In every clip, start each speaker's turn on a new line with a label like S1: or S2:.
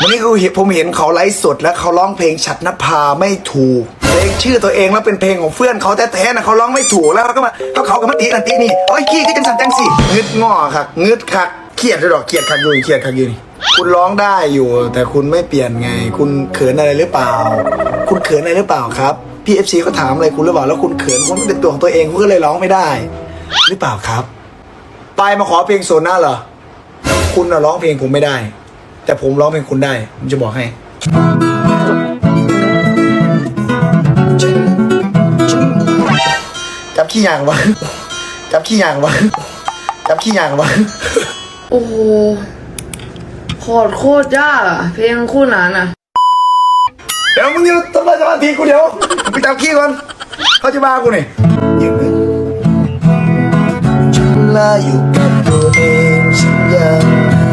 S1: วันนี้คือผมเห็นเขาไลฟ์สดแล้วเขาร้องเพลงฉัดนภาไม่ถูกเพลงชื่อตัวเองแล้วเป็นเพลงของเพื่อนเขาแท้ๆนะเขาร้องไม่ถูกแล้วเขาก็มาเขาเขากับมาตีกันตีนี่โอ้ยขี้ที่จังสันจังสิงึดงอคักงึดคักเครียดด้วยดอกเครียดคักอยู่เครียดคักอยู่นี่คุณร้องได้อยู่ แต่คุณไม่เปลี่ยนไง คุณเขินอะไรหรือเปล่า คุณเขินอะไรหรือเปล่าครับพี่เอฟซีเขาถามอะไรคุณหรือเปล่าแล้วคุณเขินคุณเป็นตัวของตัวเองคุณก็เลยร้องไม่ได้ หรือเปล่าครับ ไปมาขอเพลงโซน่าเหรอคุณน่ะร้องเพลงผมไม่ได้ แต่ผมร้องเพลงคุณได้ผมจะบอกให้จับขี้ยางวะจับขี้ยางวะจับขี้ยางวะ
S2: โอ้โหคอร์ดโคตรยากอะเพลงคู่นั้นอะ
S1: เดี๋ยวมึงอยู่ทำไรสมาธิกูเดี๋ยวไปจับขี้ก่อนเขาจะบ้ากูนี่ยืนเลยฉันลาอยู่กับตัวเองฉันยัง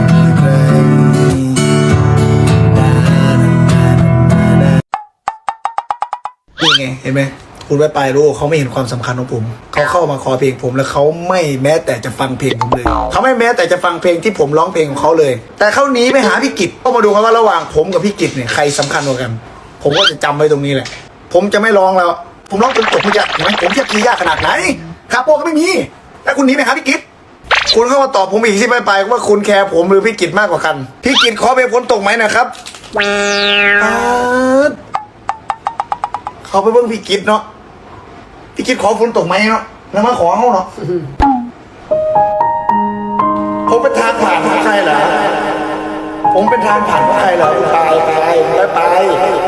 S1: ไงเห็นไหมคุณไปไปรู้เขาไม่เห็นความสำคัญของผมเขาเข้ามาขอเพลงผมแล้วเขาไม่แม้แต่จะฟังเพลงผมเลยเขาไม่แม้แต่จะฟังเพลงที่ผมร้องเพลงของเขาเลย แต่เขาหนีไปหาพี่กิจก็มาดูกันว่าระหว่างผมกับพี่กิจเนี่ยใครสำคัญกว่ากัน ผมก็จะจำไว้ตรงนี้แหละ ผมจะไม่ร้องแล้ว ผมร้องจนจบเมื่อกี้เห็นไหมผมเทียบคีย์ยากขนาดไหนคาโปก็ไม่มีแล้วคุณหนีไปหาพี่กิจคุณเข้ามาตอบผมอีกที่ไปไปว่าคุณแคร์ผมหรือพี่กิจมากกว่ากันพี่กิจขอเพลงฝนตกไหมนะครับ เขาไปเบิ่งพี่กิดเนาะพี่กิดขอฝนตกไหมเนาะแล้วมาขอเขาเนาะผมเป็นทางผ่านของใครเหรอผมเป็นทางผ่านของใครเหรอไปไปไปไป